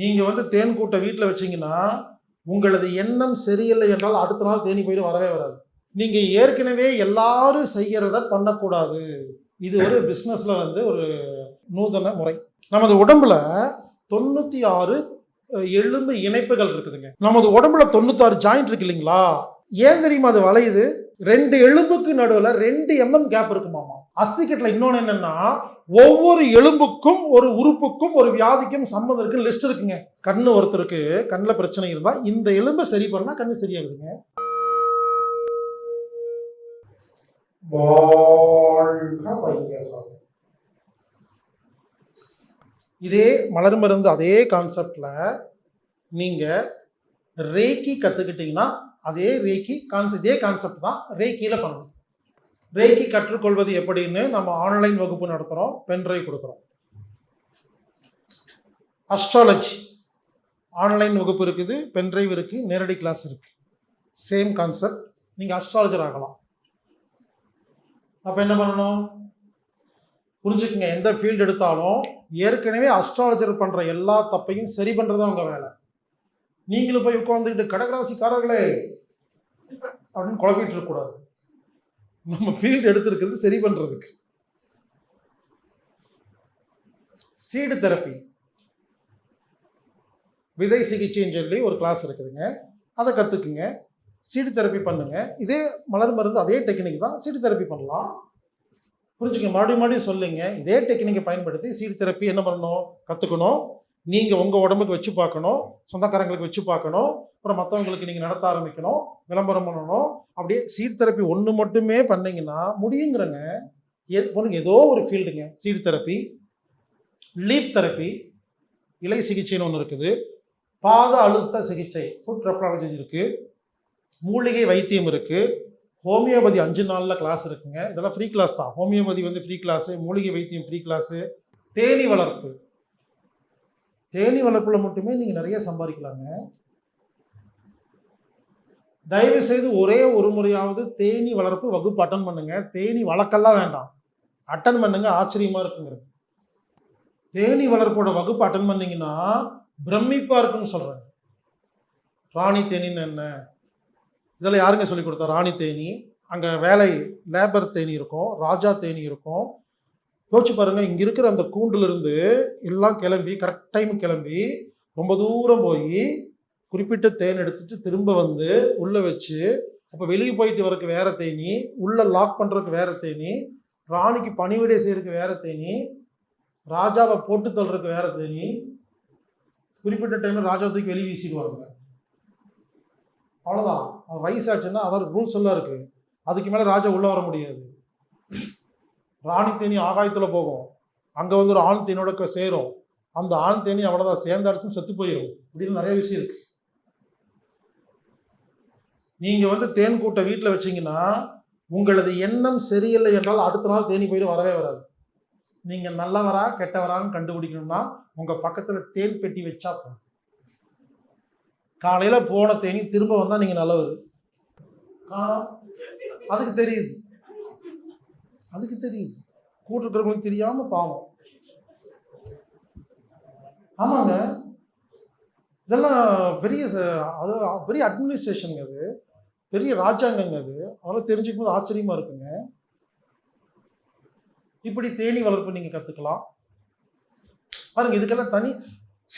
நீங்கள் வந்து தேன் கூட்டை வீட்டில் வச்சிங்கன்னா உங்களது எண்ணம் சரியில்லை என்றால் அடுத்த நாள் தேனி போயிட்டு வரவே வராது. நீங்கள் ஏற்கனவே எல்லாரும் செய்கிறத பண்ணக்கூடாது. இது ஒரு பிஸ்னஸில் வந்து ஒரு நூதன முறை. நமது உடம்புல தொண்ணூற்றி ஆறு எலும்பு இணைப்புகள் இருக்குதுங்க. நமது உடம்புல தொண்ணூத்தாறு ஜாயிண்ட் இருக்கு இல்லைங்களா? ஏன் தெரியுமா அது வளையுது? ரெண்டு எலும்புக்கு நடுவில் ரெண்டு எம்எம் கேப் இருக்குமாமா? அஸ்திக்கட்டில் இன்னொன்று என்னன்னா ஒவ்வொரு எலும்புக்கும் ஒரு உறுப்புக்கும் ஒரு வியாதிக்கும் சம்மந்தம் இருக்கு லிஸ்ட் இருக்குங்க. கண்ணு ஒருத்தருக்கு கண்ணில் பிரச்சனை இருந்தால் இந்த எலும்பை சரி பண்ணா கண்ணு சரியாகுதுங்க. இதே மலர் மருந்து அதே கான்செப்டில் நீங்கள் ரேக்கி கற்றுக்கிட்டிங்கன்னா அதே ரேக்கி கான்செப்ட் இதே கான்செப்ட் தான் ரேக்கியில் பண்ணணும். ரேக்கி கற்றுக்கொள்வது எப்படின்னு நம்ம ஆன்லைன் வகுப்பு நடத்துகிறோம் பென்ட்ரைவ் கொடுக்குறோம். அஸ்ட்ராலஜி ஆன்லைன் வகுப்பு இருக்குது பென்ட்ரைவ் இருக்குது நேரடி கிளாஸ் இருக்குது சேம் கான்செப்ட் நீங்கள் அஸ்ட்ராலஜர் ஆகலாம். அப்போ என்ன பண்ணணும்? புரிஞ்சுக்குங்க எந்த ஃபீல்டு எடுத்தாலும் ஏற்கனவே அஸ்ட்ராலஜர் பண்ணுற எல்லா தப்பையும் சரி பண்ணுறது அவங்க வேலை. நீங்களும் போய் உட்காந்துக்கிட்டு கடகராசிக்காரர்களே அப்படின்னு குழப்பிட்டு இருக்கக்கூடாது நம்ம ஃபீல்டு எடுத்திருக்கிறது சரி பண்ணுறதுக்கு சீடு தெரப்பி விதை சிகிச்சைன்னு சொல்லி ஒரு கிளாஸ் இருக்குதுங்க. அதை கற்றுக்குங்க சீடு தெரப்பி பண்ணுங்க. இதே மலர் மருந்து அதே டெக்னிக் தான் சீடு தெரப்பி பண்ணலாம். புரிஞ்சுக்க? மறுபடியும் மறுபடியும் சொல்லுங்க. இதே டெக்னிக்கை பயன்படுத்தி சீடு தெரப்பி என்ன பண்ணணும்? கற்றுக்கணும் நீங்கள் உங்கள் உடம்புக்கு வச்சு பார்க்கணும் சொந்தக்காரங்களுக்கு வச்சு பார்க்கணும் அப்புறம் மற்றவங்களுக்கு நீங்கள் நடத்த ஆரம்பிக்கணும் விளம்பரம் பண்ணணும் அப்படியே சீர்தெரப்பி ஒன்று மட்டுமே பண்ணிங்கன்னா முடியுங்கிறங்க. எ- பொண்ணுங்க ஏதோ ஒரு ஃபீல்டுங்க. சீர்தெரப்பி லீப் தெரப்பி இலை சிகிச்சைன்னு ஒன்று இருக்குது. பாத அழுத்த சிகிச்சை ஃபுட் ரெப்ராலஜி இருக்குது மூலிகை வைத்தியம் இருக்குது ஹோமியோபதி அஞ்சு நாளில் கிளாஸ் இருக்குங்க. இதெல்லாம் ஃப்ரீ கிளாஸ் தான். ஹோமியோபதி வந்து ஃப்ரீ கிளாஸு மூலிகை வைத்தியம் ஃப்ரீ கிளாஸு தேனி வளர்ப்பு. தேனி வளர்ப்புல மட்டுமே நீங்கள் நிறைய சம்பாதிக்கலாங்க. தயவு செய்து ஒரே ஒரு முறையாவது தேனி வளர்ப்பு வகுப்பு அட்டன் பண்ணுங்க. தேனி வளர்க்கெல்லாம் வேண்டாம். அட்டன் பண்ணுங்க ஆச்சரியமா இருக்குங்கிறது. தேனி வளர்ப்போட வகுப்பு அட்டன் பண்ணீங்கன்னா பிரமிப்பா இருக்குன்னு சொல்றேன். ராணி தேனின்னு என்ன? இதெல்லாம் யாருங்க சொல்லி கொடுத்தா? ராணி தேனி. அங்கே வேலை லேபர் தேனி இருக்கும் ராஜா தேனி இருக்கும். யோசிச்சு பாருங்க இங்க இருக்கிற அந்த கூண்டுல இருந்து எல்லாம் கிளம்பி கரெக்ட் டைம் கிளம்பி ரொம்ப தூரம் போய் குறிப்பிட்ட தேன் எடுத்துட்டு திரும்ப வந்து உள்ள வச்சு அப்போ வெளியே போயிட்டு வரக்கு வேற தேனி உள்ள லாக் பண்றதுக்கு வேற தேனி ராணிக்கு பணிவிடை செய்யறதுக்கு வேற தேனி ராஜாவை போட்டு தள்ளுறதுக்கு வேற தேனி குறிப்பிட்ட டைம்ல ராஜாவை தூக்கி வெளியே வீசிடுவாங்க அவ்வளோதான் வயசாச்சுன்னா அதாவது ரூல்ஸ் எல்லாம் இருக்கு. அதுக்கு மேலே ராஜா உள்ள வர முடியாது. ராணி தேனி ஆகாயத்தில் போகும். அங்கே வந்து ஒரு ஆண் தேனியோட சேரும். அந்த ஆண் தேனி அவ்வளோதான் சேர்ந்த அடிச்சும் செத்து போயிடும் அப்படின்னு நிறைய விஷயம் இருக்கு. நீங்கள் வந்து தேன் கூட்டை வீட்டில் வச்சீங்கன்னா உங்களது எண்ணம் சரியில்லை என்றால் அடுத்த நாள் தேனி போயிட்டு வரவே வராது. நீங்கள் நல்லவரா கெட்டவரான்னு கண்டுபிடிக்கணும்னா உங்கள் பக்கத்தில் தேன் பெட்டி வச்சா போதும். காலையில் போன தேனி திரும்ப வந்தால் நீங்கள் நல்லவர். காரணம் அதுக்கு தெரியுது. அதுக்கு தெரியுது. கூட இருக்கிறவங்களுக்கு தெரியாம பாவம். ஆமாங்க. இதெல்லாம் பெரிய அது பெரிய அட்மினிஸ்ட்ரேஷனுங்க அது. பெரிய ராஜாங்கங்க அது. அதெல்லாம் தெரிஞ்சுக்கும் போது ஆச்சரியமா இருக்குங்க. இப்படி தேனி வளர்ப்பு நீங்க கத்துக்கலாம். பாருங்க இதுக்கெல்லாம் தனி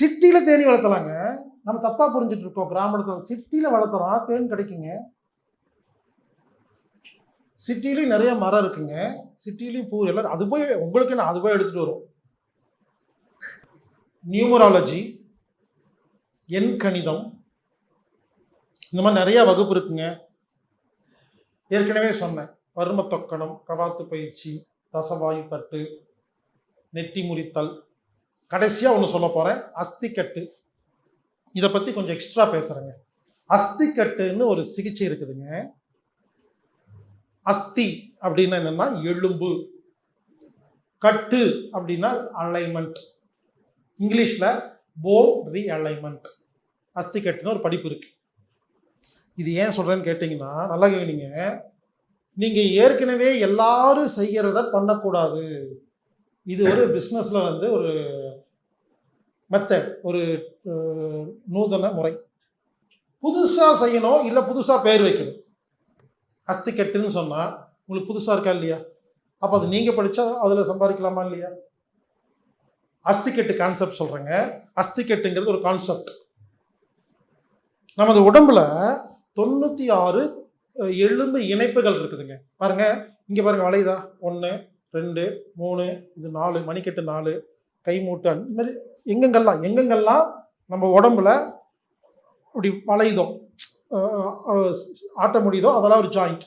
சிட்டியில தேனி வளர்த்தலாங்க. நம்ம தப்பா புரிஞ்சுட்டு இருக்கோம். கிராமத்துல சிட்டியில வளர்த்தலாம் தேன் கிடைக்குங்க. சிட்டிலையும் நிறைய மரம் இருக்குங்க. சிட்டிலையும் பூ எல்லாம் அது போய் உங்களுக்கு நான் அது போய் எடுத்துகிட்டு வரும். நியூமராலஜி எண் கணிதம் இந்த மாதிரி நிறைய வகுப்பு இருக்குங்க. ஏற்கனவே சொன்னேன். வர்ம கவாத்து பயிற்சி தசவாயு தட்டு நெத்தி முறித்தல். கடைசியாக ஒன்று சொல்ல போகிறேன் அஸ்திக்கட்டு. இதை பற்றி கொஞ்சம் எக்ஸ்ட்ரா பேசுகிறேங்க அஸ்திக்கட்டுன்னு ஒரு சிகிச்சை இருக்குதுங்க. அஸ்தி அப்படின்னா என்னன்னா எலும்பு. கட்டு அப்படின்னா அலைன்மெண்ட் இங்கிலீஷில் போன் ரீ அலைன்மெண்ட் அஸ்தி கட்டுன்னு ஒரு படிப்பு இருக்கு. இது ஏன் சொல்கிறேன்னு கேட்டிங்கன்னா நல்லா கேட்டீங்க நீங்கள் ஏற்கனவே எல்லாரும் செய்கிறத பண்ணக்கூடாது. இது ஒரு பிஸ்னஸில் வந்து ஒரு மெத்தட் ஒரு நூதன முறை. புதுசாக செய்யணும் இல்லை புதுசாக பேர் வைக்கணும். அஸ்திக்கட்டுன்னு சொன்னால் உங்களுக்கு புதுசாக இருக்கா இல்லையா? அப்போ அது நீங்கள் படித்தா அதில் சம்பாதிக்கலாமா இல்லையா? அஸ்திக்கட்டு கான்செப்ட் சொல்கிறேங்க அஸ்திக்கட்டுங்கிறது ஒரு கான்செப்ட் நமது உடம்புல தொண்ணூற்றி ஆறு எலும்பு இணைப்புகள் இருக்குதுங்க. பாருங்க இங்கே பாருங்க வளையுதா? ஒன்று ரெண்டு மூணு இது நாலு மணிக்கட்டு நாலு கை மூட்டு அந்த மாதிரி எங்கெங்கெல்லாம் எங்கெங்கெல்லாம் நம்ம உடம்புல இப்படி வளையுதோ ஆட்ட முடியுதோ அதெல்லாம் ஒரு ஜாயிண்ட்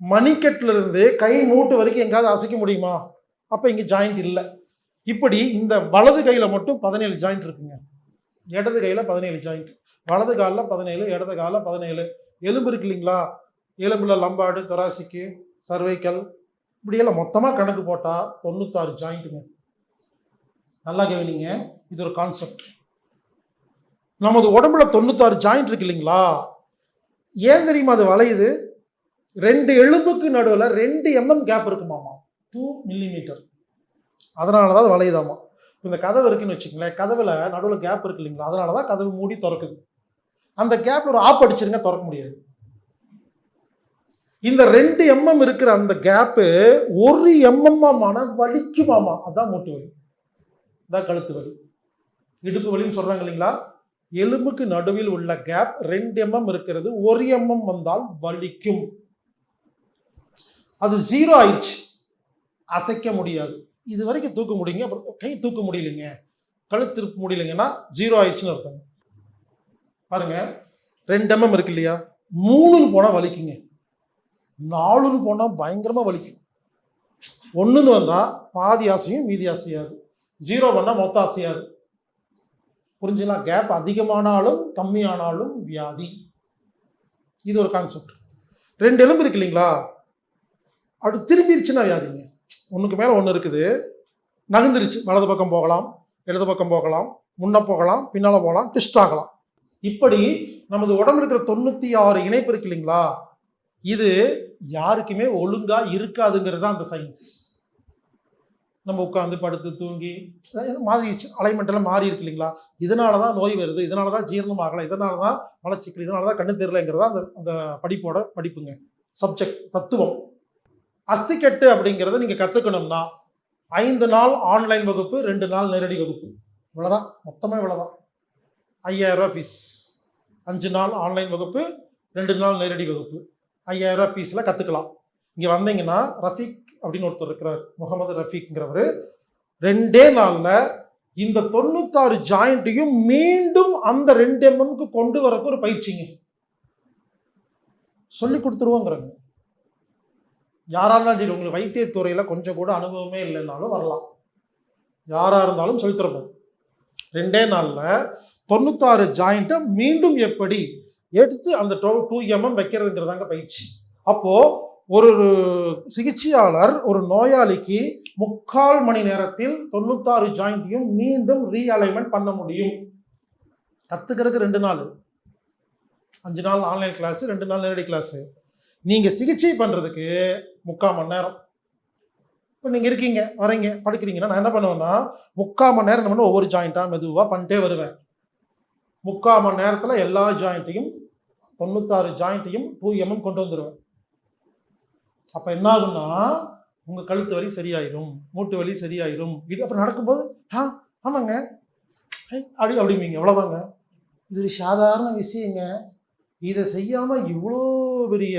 மணிக்கட்டில் இருந்து கை மூட்டு வரைக்கும் எங்கேயாவது அசைக்க முடியுமா? அப்போ இங்கே ஜாயிண்ட் இல்லை. இப்படி இந்த வலது கையில் மட்டும் பதினேழு ஜாயிண்ட் இருக்குங்க. இடது கையில் பதினேழு ஜாயிண்ட் வலது காலில் பதினேழு இடது காலில் பதினேழு. எலும்பு இருக்கு இல்லைங்களா? எலும்புல லம்பாடு தொராசிக்கு சர்வைக்கல் இப்படியெல்லாம் மொத்தமாக கணக்கு போட்டால் தொண்ணூத்தாறு ஜாயிண்ட்டுங்க நல்லா கவனிங்க இது ஒரு கான்செப்ட் நமது உடம்புல தொண்ணூத்தாறு ஜாயிண்ட் இருக்கு இல்லைங்களா? ஏன் தெரியுமா அது வளையுது? ரெண்டு எலும்புக்கு நடுவில் ரெண்டு எம்எம் கேப் இருக்குமாமா? டூ மில்லிமீட்டர் அதனால தான் அது வளையுதாமா? இந்த கதவு இருக்குன்னு வச்சுக்கங்களேன் கதவில் நடுவில் கேப் இருக்கு இல்லைங்களா? அதனால தான் கதவு மூடி திறக்குது. அந்த கேப்பில் ஒரு ஆப் அடிச்சிருங்க திறக்க முடியாது. இந்த ரெண்டு எம்எம் இருக்கிற அந்த கேப்பு ஒரு எம்எம்மாமான வலிக்குமாமா? அதான் மூட்டு வலி. இதான் கழுத்து வலி. இடுப்பு வலின்னு சொல்கிறாங்க இல்லைங்களா? எலும்புக்கு நடுவில் உள்ள கேப் ரெண்டு எம்எம் இருக்கிறது. ஒரு எம்எம் வந்தால் வலிக்கும். அது ஜீரோ ஆயிடுச்சு. அசைக்க முடியாது. இது வரைக்கும் தூக்க முடியுங்க. அப்புறம் கை தூக்க முடியலைங்க. கழுத்திருக்க முடியலைங்கன்னா ஜீரோ ஆயிடுச்சுன்னு அர்த்தம். பாருங்க. ரெண்டு எம்எம் இருக்கு இல்லையா? மூணுன்னு போனால் வலிக்குங்க. நாலுன்னு போனால் பயங்கரமாக வலிக்கும். ஒன்றுன்னு வந்தால் பாதி ஆசையும் மீதி ஆசையாது. ஜீரோ பண்ணால் மொத்த ஆசையாது. புரிஞ்சுங்களா? கேப் அதிகமானாலும் கம்மியானாலும் வியாதி. இது ஒரு கான்செப்ட் ரெண்டு எலும்பு இருக்கு இல்லைங்களா? அப்படி திரும்பிருச்சுன்னா வியாதிங்க. ஒன்றுக்கு மேலே ஒன்று இருக்குது. நகர்ந்துருச்சு. வலது பக்கம் போகலாம் இடது பக்கம் போகலாம் முன்ன போகலாம் பின்னால் போகலாம் ட்விஸ்ட் ஆகலாம். இப்படி நமது உடம்பு இருக்கிற தொண்ணூற்றி ஆறு இணைப்பு இருக்கு இல்லைங்களா? இது யாருக்குமே ஒழுங்காக இருக்காதுங்கிறது தான் அந்த சயின்ஸ் நம்ம உட்காந்து படுத்து தூங்கி மாதிரி அலைன்மெண்ட் எல்லாம் மாறி இருக்கு இல்லைங்களா? இதனால தான் நோய் வருது இதனால தான் ஜீரணம் ஆகலை இதனால தான் மலச்சிக்கல் இதனால தான் கண்ணு தெரியலங்கிறதா அந்த அந்த படிப்போட படிப்புங்க. சப்ஜெக்ட் தத்துவம். அஸ்திக்கட்டு அப்படிங்கிறத நீங்கள் கற்றுக்கணும்னா ஐந்து நாள் ஆன்லைன் வகுப்பு ரெண்டு நாள் நேரடி வகுப்பு. இவ்வளோதான் மொத்தமாக இவ்வளோதான் ஐயாயிரரூவா ஃபீஸ் அஞ்சு நாள் ஆன்லைன் வகுப்பு ரெண்டு நாள் நேரடி வகுப்பு. ஐயாயிரரூவா ஃபீஸில் கற்றுக்கலாம் இங்கே வந்தீங்கன்னா ரஃபீக் அப்படின்னு ஒருத்தர் இருக்கிறார் முகமது ரஃபீக்ங்கிறவர். ரெண்டே நாளில் இந்த தொண்ணூத்தாறு ஜாயிண்ட்டையும் மீண்டும் அந்த ரெண்டு எம்எம்க்கு கொண்டு வரக்கு ஒரு பயிற்சிங்க. சொல்லி கொடுத்துருவோங்கிறாங்க யாரா இருந்தாலும் சரி உங்களுக்கு வைத்தியத்துறையில் கொஞ்சம் கூட அனுபவமே இல்லைன்னாலும் வரலாம். யாராக இருந்தாலும் சொல்லித்தரப்போம் ரெண்டே நாளில் தொண்ணூத்தாறு ஜாயிண்ட்டை மீண்டும் எப்படி எடுத்து அந்த டூ டூ எம்எம் வைக்கிறதுங்கிறதாங்க பயிற்சி. அப்போது ஒரு சிகிச்சையாளர் ஒரு நோயாளிக்கு முக்கால் மணி நேரத்தில் தொண்ணூத்தாறு ஜாயிண்ட்டையும் மீண்டும் ரீஅலைன்மெண்ட் பண்ண முடியும். கற்றுக்கிறதுக்கு ரெண்டு நாள். அஞ்சு நாள் ஆன்லைன் கிளாஸ் ரெண்டு நாள் நேரடி கிளாஸு நீங்கள் சிகிச்சை பண்ணுறதுக்கு முக்கால் மணி நேரம். இப்போ நீங்கள் இருக்கீங்க வரீங்க படிக்கிறீங்கன்னா நான் என்ன பண்ணுவேன்னா முக்கால் மணி நேரம் என்ன ஒவ்வொரு ஜாயிண்ட்டாக மெதுவாக பண்ணிட்டே வருவேன். முக்கால் மணி நேரத்தில் எல்லா ஜாயிண்ட்டையும் தொண்ணூத்தாறு ஜாயிண்ட்டையும் டூ எம்எம் கொண்டு வந்துடுவேன் அப்போ என்ன ஆகும்னா உங்கள் கழுத்து வலி சரியாயிரும் மூட்டு வலி சரியாயிரும். இது அப்புறம் நடக்கும்போது ஆ ஆமாங்க. அப்படி அப்படிம்பீங்க. எவ்வளோதாங்க இது ஒரு சாதாரண விஷயங்க. இதை செய்யாமல் இவ்வளோ பெரிய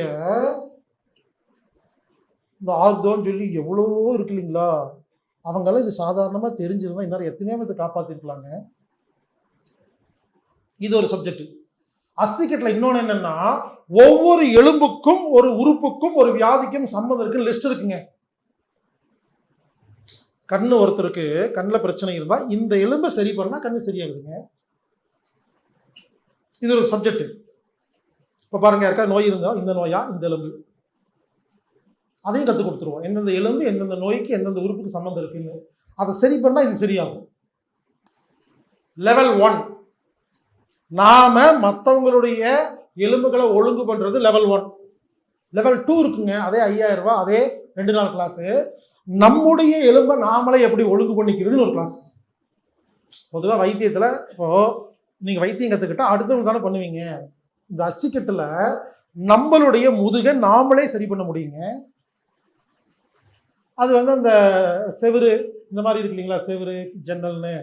இந்த ஆர்தோன்னு சொல்லி எவ்வளவோ இருக்கு இல்லைங்களா? அவங்களாம் இது சாதாரணமாக தெரிஞ்சிருந்தா இன்னும் எத்தனையோ இதை காப்பாற்றிருக்கலாங்க இது ஒரு சப்ஜெக்ட் அஸ்திக்கட்டில் இன்னொன்று என்னென்னா ஒவ்வொரு எலும்புக்கும் ஒரு உறுப்புக்கும் ஒரு வியாதிக்கும் சம்மந்தம் இருக்கு லிஸ்ட் இருக்குங்க. கண்ணு ஒருத்தருக்கு கண்ணில் பிரச்சனை இருந்தால் இந்த எலும்பை சரி பண்ணால் கண்ணு சரியாகுதுங்க. இது ஒரு சப்ஜெக்ட் இப்போ பாருங்க யாருக்கா நோய் இருந்தால் இந்த நோயா இந்த எலும்பு. அதையும் கற்றுக் கொடுத்துருவோம். எந்தெந்த எலும்பு எந்தெந்த நோய்க்கு எந்தெந்த உறுப்புக்கு சம்மந்தம் இருக்குன்னு. அதை சரி பண்ணால் இது சரியாகும். லெவல் ஒன் நாம மற்றவங்களுடைய எலும்புகளை ஒழுங்கு பண்ணுறது லெவல் ஒன் லெவல் டூ இருக்குங்க. அதே ஐயாயிரம் ரூபாய் அதே ரெண்டு நாள் கிளாஸு நம்முடைய எலும்பை நாமளே எப்படி ஒழுங்கு பண்ணிக்கிறதுன்னு ஒரு கிளாஸ் பொதுவாக வைத்தியத்தில் இப்போது நீங்கள் வைத்தியம் கற்றுக்கிட்டா அடுத்தவங்க தானே பண்ணுவீங்க. இந்த அஸ்திக்கட்டில் நம்மளுடைய முதுகை நாமளே சரி பண்ண முடியுங்க. அது வந்து அந்த செவுரு இந்த மாதிரி இருக்கு இல்லைங்களா செவுரு ஜன்னல்னு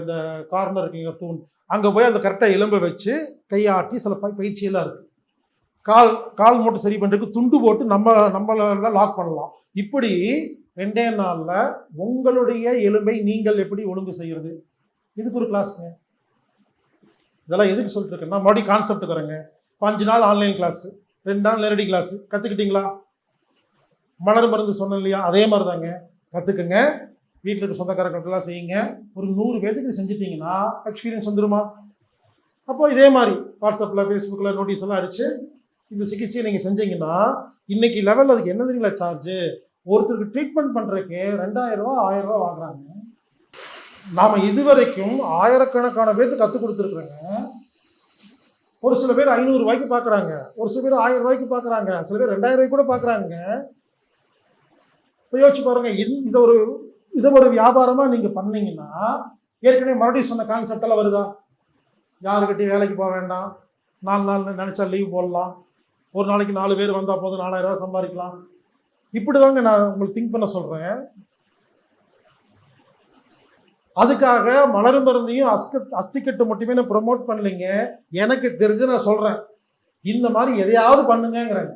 இந்த கார்னர் இருக்குங்க தூண். அங்கே போய் அந்த கரெக்டாக எலும்பை வச்சு கையாட்டி சில ப- பயிற்சியெல்லாம் இருக்குது கால் கால் மட்டும் சரி பண்ணுறதுக்கு துண்டு போட்டு நம்ம நம்மள லாக் பண்ணலாம். இப்படி ரெண்டே நாளில் உங்களுடைய எலும்பை நீங்கள் எப்படி ஒழுங்கு செய்கிறது இதுக்கு ஒரு கிளாஸுங்க இதெல்லாம் எதுக்கு சொல்லிட்டு இருக்கேன்னா மறுபடியும் கான்செப்ட் வரேங்க அஞ்சு நாள் ஆன்லைன் கிளாஸு ரெண்டு நாள் நேரடி கிளாஸு கற்றுக்கிட்டீங்களா மலர் மருந்து சொன்னேன் இல்லையா? அதே மாதிரி தாங்க கற்றுக்குங்க வீட்டில் இருக்க சொந்தக்காரங்களுக்கெல்லாம் செய்யுங்க. ஒரு நூறு பேர்த்துக்கு செஞ்சிட்டிங்கன்னா எக்ஸ்பீரியன்ஸ் வந்துருமா? அப்போ இதே மாதிரி வாட்ஸ்அப்பில் ஃபேஸ்புக்கில் நோட்டீஸ் எல்லாம் அடிச்சு இந்த சிகிச்சையை நீங்கள் செஞ்சீங்கன்னா இன்னைக்கு லெவல் அதுக்கு என்ன தெரியுங்களா சார்ஜு ஒருத்தருக்கு ட்ரீட்மெண்ட் பண்ணுறதுக்கு ரெண்டாயிரம் ரூபா ஆயிரம் ரூபா வாங்குறாங்க. நாம் இதுவரைக்கும் ஆயிரக்கணக்கான பேர்த்து கற்றுக் கொடுத்துருக்குறோங்க. ஒரு சில பேர் ஐநூறு ரூபாய்க்கு பார்க்குறாங்க ஒரு சில பேர் ஆயிரம் ரூபாய்க்கு பார்க்குறாங்க சில பேர் ரெண்டாயிரம் ரூபாய்க்கு கூட பார்க்குறாங்க இப்போ யோசிச்சு பாருங்கள் இது ஒரு இதை ஒரு வியாபாரமாக நீங்கள் பண்ணீங்கன்னா ஏற்கனவே மறுபடியும் சொன்ன கான்செப்டெல்லாம் வருதா? யாருக்கிட்டையும் வேலைக்கு போக வேண்டாம். நாலு நாள் நினச்சா லீவ் போடலாம். ஒரு நாளைக்கு நாலு பேர் வந்தால் போதும் நாலாயிரம் ரூபா சம்பாதிக்கலாம். இப்படி தாங்க நான் உங்களுக்கு திங்க் பண்ண சொல்கிறேன் அதுக்காக மலர் மருந்தையும் அஸ்க அஸ்திக்கட்டு மட்டுமே நான் ப்ரொமோட் பண்ணலைங்க. எனக்கு தெரிஞ்சு நான் சொல்கிறேன் இந்த மாதிரி எதையாவது பண்ணுங்கிறேன்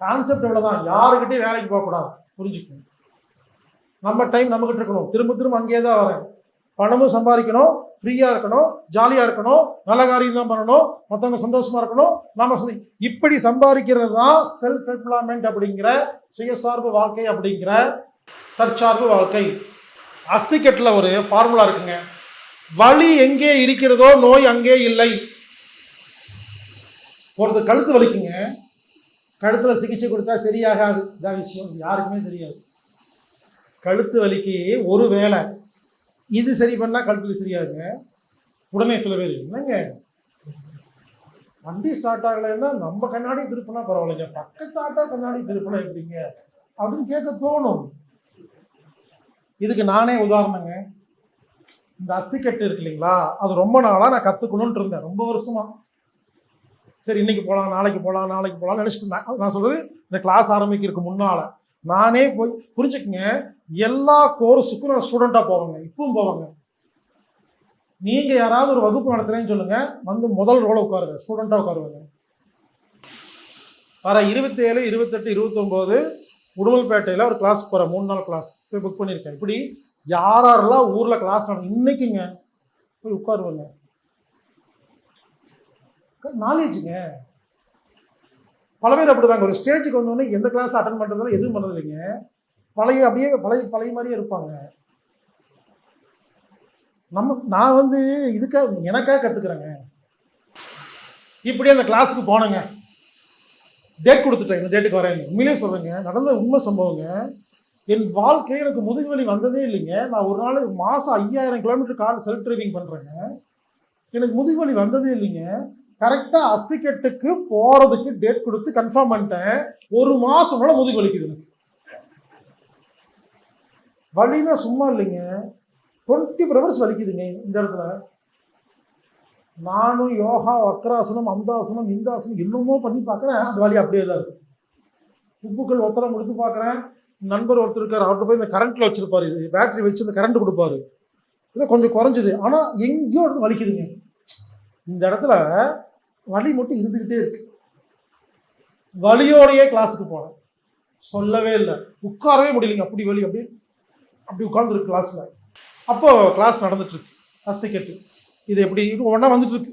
கான்செப்ட் இவ்வளோதான் யாருக்கிட்டையும் வேலைக்கு போகக்கூடாது. புரிஞ்சுக்கணும் நம்ம டைம் நம்மகிட்ட இருக்கணும். திரும்ப திரும்ப அங்கேயே தான் வரேன். பணமும் சம்பாதிக்கணும். ஃப்ரீயாக இருக்கணும். ஜாலியாக இருக்கணும். நல்ல காரியம் தான் பண்ணணும். மற்றவங்க சந்தோஷமா இருக்கணும். நாம இப்படி சம்பாதிக்கிறது தான் செல்ஃப் எம்ப்ளாய்மெண்ட் அப்படிங்கிற சுயசார்பு வாழ்க்கை அப்படிங்கிற தற்சார்பு வாழ்க்கை. அஸ்திக்கட்டில் ஒரு ஃபார்முலா இருக்குங்க. வலி எங்கே இருக்கிறதோ நோய் அங்கே இல்லை. ஒருத்தர் கழுத்து வலிக்குங்க. கழுத்தில் சிகிச்சை கொடுத்தா சரியாகாது. இதான் விஷயம். யாருக்குமே தெரியாது. கழுத்து வலிக்கு ஒரு வேலை இது சரி பண்ணால் கழுத்துல சரியாகுங்க உடனே சில பேர் என்னங்க? வண்டி ஸ்டார்ட் ஆகலைன்னா நம்ம கண்ணாடி திருப்பினா பரவாயில்லைங்க. பக்கத்தாட்டாக கண்ணாடி திருப்பினா எப்படிங்க? அப்படின்னு கேட்க தோணும். இதுக்கு நானே உதாரணங்க. இந்த அஸ்திக்கட்டு இருக்கு இல்லைங்களா? அது ரொம்ப நாளாக நான் கற்றுக்கணுன்ட்டு இருந்தேன். ரொம்ப வருஷமா. சரி இன்னைக்கு போகலாம் நாளைக்கு போகலாம் நாளைக்கு போகலாம்னு நினச்சிட்டு இருந்தேன். அது நான் சொல்றது இந்த கிளாஸ் ஆரம்பிக்கிறதுக்கு முன்னால. நானே போய் புரிஞ்சுக்கங்க. எல்லா கோர்ஸுக்கும் நான் ஸ்டூடெண்ட்டாக போவாங்க. இப்பவும் போவாங்க. நீங்கள் யாராவது ஒரு வகுப்பு நடத்துகிறேன்னு சொல்லுங்கள் வந்து முதல் ரோல உட்காருங்க. ஸ்டூடெண்ட்டாக உட்காருவாங்க. வர இருபத்தி ஏழு இருபத்தெட்டு இருபத்தொம்போது உடுமல்பேட்டையில் ஒரு கிளாஸ் போகிறேன் மூணு நாள் கிளாஸ் போய் புக் பண்ணியிருக்கேன். இப்படி யார் யாரெல்லாம் ஊரில் கிளாஸ் நடக்கும் இன்னைக்குங்க. போய் உட்காருவாங்க. நாலேஜுங்க பல பேர் அப்படிதாங்க. ஒரு ஸ்டேஜுக்கு வந்தோடனே எந்த கிளாஸ் அட்டன் பண்ணுறதுனால எதுவும் பண்ணதில்லைங்க. பழைய அப்படியே பழைய பழைய மாதிரியே இருப்பாங்க. நம்ம நான் வந்து இதுக்காக எனக்காக கற்றுக்குறேங்க இப்படி அந்த கிளாஸுக்கு போனேங்க. டேட் கொடுத்துட்டேன் இந்த டேட்டுக்கு வரேன் உண்மையிலே சொல்கிறேங்க நடந்த உண்மை சம்பவங்க என் வாழ்க்கையில் எனக்கு முதுகு வலி வந்ததே இல்லைங்க. நான் ஒரு நாள் மாதம் ஐயாயிரம் கிலோமீட்டர் கார் செல்ஃப் டிரைவிங் பண்ணுறேங்க எனக்கு முதுகு வலி வந்ததே இல்லைங்க. கரெக்டாக அஸ்திக்கட்டுக்கு போகிறதுக்கு டேட் கொடுத்து கன்ஃபார்ம் பண்ணிட்டேன். ஒரு மாதம் கூட முதுகு வலிக்குது எனக்கு வலினா சும்மா இல்லைங்க. டுவெண்ட்டி ஃபோர் ஹவர்ஸ் வலிக்குதுங்க இந்த இடத்துல. நானும் யோகா வக்ராசனம் அந்தாசனம் இந்தாசனம் இன்னமும் பண்ணி பார்க்குறேன். அந்த வலி அப்படியே தான் இருக்கும் உப்புக்கள் ஒத்தரம் கொடுத்து பார்க்குறேன். நண்பர் ஒருத்தர் இருக்கார் அவர்கிட்ட போய் இந்த கரண்ட்டில் வச்சுருப்பார். இது பேட்டரி வச்சு இந்த கரண்ட் கொடுப்பாரு. இது கொஞ்சம் குறைஞ்சிது. ஆனால் எங்கேயோ இருந்து வலிக்குதுங்க. இந்த இடத்துல வலி மட்டும் இருந்துக்கிட்டே இருக்கு. வலியோடையே கிளாஸுக்கு போனேன். சொல்லவே இல்லை. உட்காரவே முடியலைங்க. அப்படி வலி அப்படி அப்படி உட்காந்துருக்கு கிளாஸில் அப்போது கிளாஸ் நடந்துட்டுருக்கு. ஃபஸ்ட்டு அஸ்திக்கட்டு இது எப்படி? ஒன்றா வந்துட்டுருக்கு.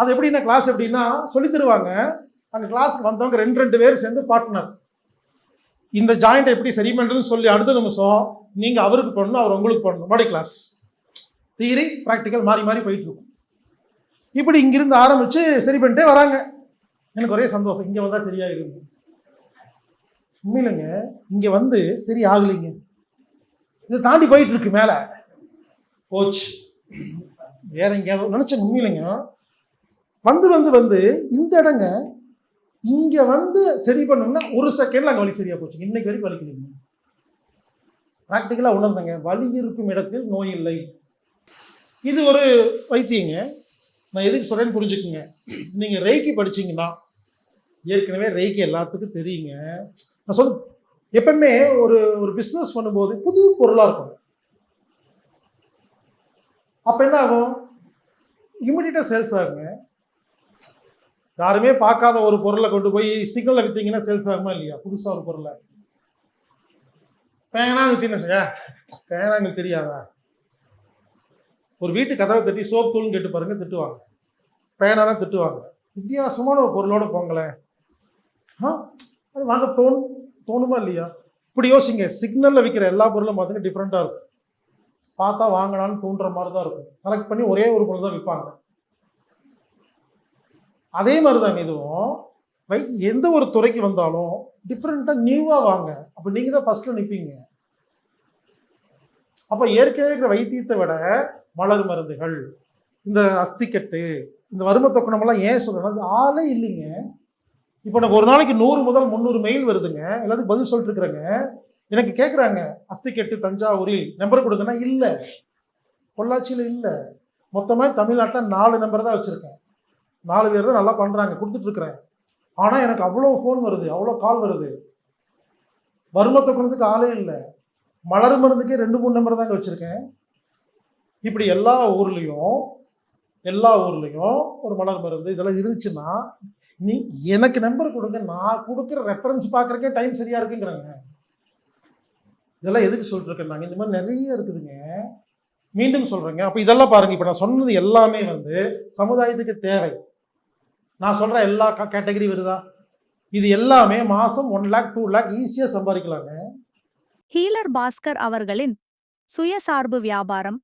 அது எப்படின்னா கிளாஸ் எப்படின்னா சொல்லி தருவாங்க. அங்கே கிளாஸுக்கு வந்தவங்க ரெண்டு ரெண்டு பேர் சேர்ந்து பார்ட்னர் இந்த ஜாயிண்டை எப்படி சரி பண்ணுறதுன்னு சொல்லி அடுத்த நிமிஷம் நீங்கள் அவருக்கு பண்ணணும் அவர் உங்களுக்கு பண்ணணும். பாடி கிளாஸ் தியரி ப்ராக்டிக்கல் மாறி மாறி போயிட்டுருக்கும். இப்படி இங்கிருந்து ஆரம்பித்து சரி பண்ணிட்டே வராங்க. எனக்கு ஒரே சந்தோஷம். இங்கே வந்தால் சரியாயிருக்கு உண்மையிலங்க இங்கே வந்து சரி ஆகலைங்க. இதை தாண்டி போயிட்டு இருக்கு மேலே. போச்சு. வேற எங்கேயாவது நினச்ச உண்மையிலங்க. வந்து வந்து வந்து இந்த இடங்க இங்கே வந்து சரி பண்ணோம்னா ஒரு செகண்ட்ல அங்கே வலி சரியா போச்சு. இன்னைக்கு வரைக்கும் வலிக்கலைங்க ப்ராக்டிக்கலாக உணர்ந்தங்க. வலி இருக்கும் இடத்தில் நோய் இல்லை. இது ஒரு வைத்தியங்க. நான் எதுக்கு சொல்றேன்னு புரிஞ்சுக்குங்க. நீங்க ரெய்க்கி படிச்சீங்கன்னா ஏற்கனவே ரெய்க்கி எல்லாத்துக்கும் தெரியுங்க. நான் சொல்ல எப்பவுமே ஒரு ஒரு பிஸ்னஸ் பண்ணும்போது புது பொருளாக இருக்கும். அப்போ என்ன ஆகும்? இம்மிடியட்டாக சேல்ஸ் ஆகுங்க. யாருமே பார்க்காத ஒரு பொருளை கொண்டு போய் சிக்னலில் விற்றீங்கன்னா சேல்ஸ் ஆகுமா இல்லையா? புதுசாக ஒரு பொருளை. பேனாங்க தின்ன பேனாங்களுக்கு தெரியாதா? ஒரு வீட்டு கதவை தட்டி சோப் தூள்னு கேட்டு பாருங்க திட்டுவாங்க. பேனானா திட்டுவாங்க. வித்தியாசமான ஒரு பொருளோட போங்களேன். ஆ வாங்க தோணும் தோணுமா இல்லையா? இப்படி யோசிங்க. சிக்னலில் விற்கிற எல்லா பொருளும் பார்த்தீங்கன்னா டிஃப்ரெண்ட்டாக இருக்கும். பார்த்தா வாங்கலாம்னு தோன்ற மாதிரி தான் இருக்கும். செலக்ட் பண்ணி ஒரே ஒரு பொருள் தான் விற்பாங்க. அதே மாதிரி தாங்க இதுவும். வை எந்த ஒரு துறைக்கு வந்தாலும் டிஃப்ரெண்ட்டாக நியூவாக வாங்க. அப்போ நீங்கள் தான் ஃபஸ்ட்டில் நிற்பீங்க அப்போ ஏற்கனவே இருக்கிற வைத்தியத்தை விட மலர் மருந்துகள் இந்த அஸ்திக்கட்டு இந்த வறுமை தொக்கணமெல்லாம் ஏன் சொல்கிறேன்னா அது ஆளே இல்லைங்க. இப்போ எனக்கு ஒரு நாளைக்கு நூறு முதல் முந்நூறு மெயில் வருதுங்க. எல்லாத்துக்கும் பதில் சொல்லிட்டு இருக்கிறேங்க எனக்கு கேட்குறாங்க அஸ்திக்கட்டு தஞ்சாவூரில் நம்பர் கொடுங்கன்னா இல்லை. பொள்ளாச்சியில் இல்லை. மொத்தமாக தமிழ்நாட்டில் நாலு நம்பர் தான் வச்சுருக்கேன். நாலு பேர் தான் நல்லா பண்ணுறாங்க கொடுத்துட்ருக்குறேன் ஆனால் எனக்கு அவ்வளோ ஃபோன் வருது அவ்வளோ கால் வருது. வருமத்தை குணத்துக்கு ஆளே இல்லை. மலர் மருந்துக்கே ரெண்டு மூணு நம்பர் தாங்க வச்சுருக்கேன். இப்படி எல்லா ஊர்லேயும் எல்லா ஊர்லேயும் ஒரு மலர் மருந்து இதெல்லாம் இருந்துச்சுன்னா நீ எனக்கு நம்பர் கொடுங்க நான் கொடுக்குற ரெஃபரன்ஸ் பார்க்குறக்கே டைம் சரியாக இருக்குங்கிறாங்க. இதெல்லாம் எதுக்கு சொல்லிட்டு நாங்கள் இந்த மாதிரி நிறைய இருக்குதுங்க. மீண்டும் சொல்கிறேங்க அப்போ இதெல்லாம் பாருங்கள் இப்போ நான் சொன்னது எல்லாமே வந்து சமுதாயத்துக்கு தேவை. நான் சொல்கிற எல்லா கேட்டகரி வருதா? இது எல்லாமே மாதம் ஒன் லேக் டூ லேக் ஈஸியாக சம்பாதிக்கலாங்க. ஹீலர் பாஸ்கர் அவர்களின் சுயசார்பு வியாபாரம்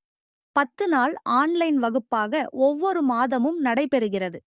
பத்து நாள் ஆன்லைன் வகுப்பாக ஒவ்வொரு மாதமும் நடைபெறுகிறது.